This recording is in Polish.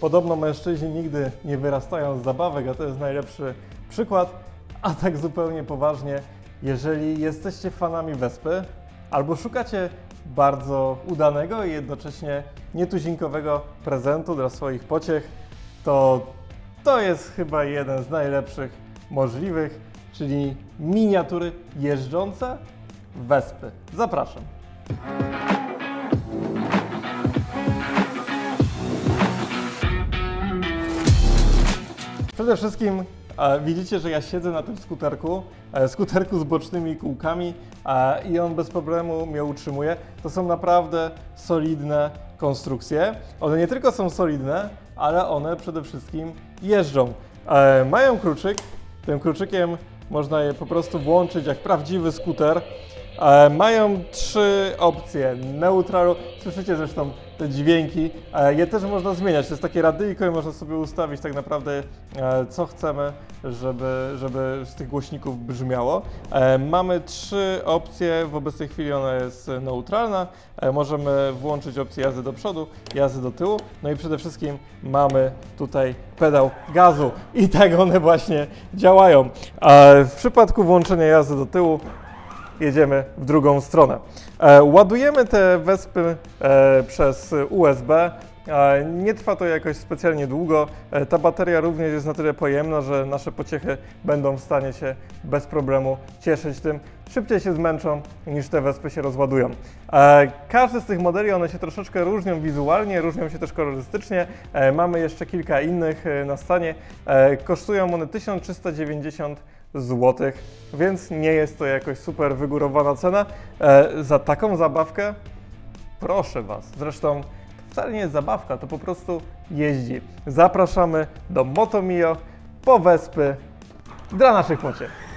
Podobno mężczyźni nigdy nie wyrastają z zabawek, a to jest najlepszy przykład. A tak zupełnie poważnie, jeżeli jesteście fanami Wespy albo szukacie bardzo udanego i jednocześnie nietuzinkowego prezentu dla swoich pociech, to to jest chyba jeden z najlepszych możliwych, czyli miniatury jeżdżące Wespy. Zapraszam. Przede wszystkim widzicie, że ja siedzę na tym skuterku, e, skuterku z bocznymi kółkami i on bez problemu mnie utrzymuje. To są naprawdę solidne konstrukcje. One nie tylko są solidne, ale one przede wszystkim jeżdżą. E, mają kluczyk, tym kluczykiem można je po prostu włączyć jak prawdziwy skuter. E, mają trzy opcje neutralu. Słyszycie zresztą te dźwięki. E, je też można zmieniać. To jest takie radyjko i można sobie ustawić tak naprawdę e, co chcemy, żeby, żeby z tych głośników brzmiało. E, mamy trzy opcje. W obecnej chwili ona jest neutralna. Możemy włączyć opcję jazdy do przodu, jazdy do tyłu. No i przede wszystkim mamy tutaj pedał gazu i tak one właśnie działają. W przypadku włączenia jazdy do tyłu jedziemy w drugą stronę. E, ładujemy te wespy e, przez USB. Nie trwa to jakoś specjalnie długo. E, ta bateria również jest na tyle pojemna, że nasze pociechy będą w stanie się bez problemu cieszyć tym. Szybciej się zmęczą niż te wespy się rozładują. E, każdy z tych modeli, one się troszeczkę różnią wizualnie, różnią się też kolorystycznie. E, mamy jeszcze kilka innych na stanie. Kosztują one 1390 zł, więc nie jest to jakoś super wygórowana cena. Za taką zabawkę proszę Was. Zresztą wcale nie jest zabawka, to po prostu jeździ. Zapraszamy do Motomio po Wespy dla naszych pociech.